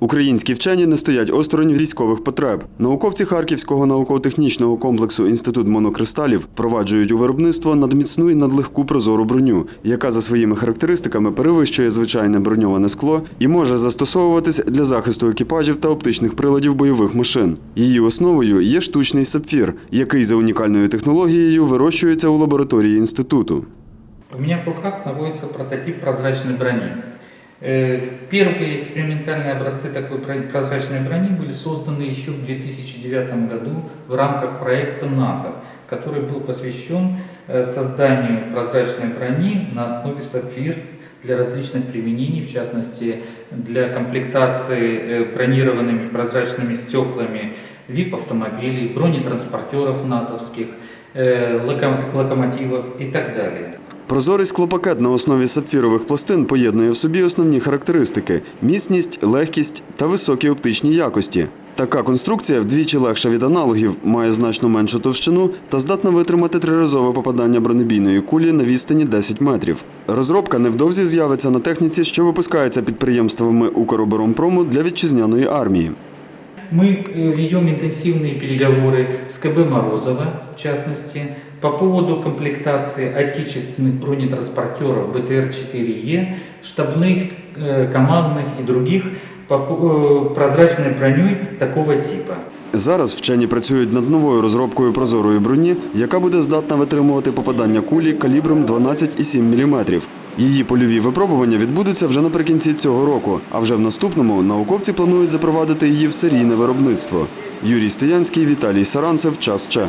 Українські вчені не стоять осторонь військових потреб. Науковці Харківського науково-технічного комплексу Інститут монокристалів впроваджують у виробництво надміцну і надлегку прозору броню, яка за своїми характеристиками перевищує звичайне броньоване скло і може застосовуватись для захисту екіпажів та оптичних приладів бойових машин. Її основою є штучний сапфір, який за унікальною технологією вирощується у лабораторії інституту. У меня в руках находится прототип прозрачной брони. Э, Первые экспериментальные образцы такой про- прозрачной брони были созданы еще в 2009 году в рамках проекта НАТО, который был посвящен э, созданию прозрачной брони на основе сапфир для различных применений, в частности для комплектации э, бронированными прозрачными стеклами ВИП-автомобилей, бронетранспортеров натовских, локом- локомотивов и так далее. Прозорий склопакет на основі сапфірових пластин поєднує в собі основні характеристики: міцність, легкість та високі оптичні якості. Така конструкція вдвічі легша від аналогів, має значно меншу товщину та здатна витримати триразове попадання бронебійної кулі на відстані 10 метрів. Розробка невдовзі з'явиться на техніці, що випускається підприємствами Укроборонпрому для вітчизняної армії. Мы э, ведем интенсивные переговоры с КБ Морозова, в частности, по поводу комплектации отечественных бронетранспортеров БТР-4Е, штабных, э, командных и других по по- э, прозрачной броней такого типа. Зараз вчені працюють над новою розробкою прозорої броні, яка буде здатна витримувати попадання кулі калібром 12,7 мм. Її польові випробування відбудуться вже наприкінці цього року, а вже в наступному науковці планують запровадити її в серійне виробництво. Юрій Стоянський, Віталій Саранцев, час Че.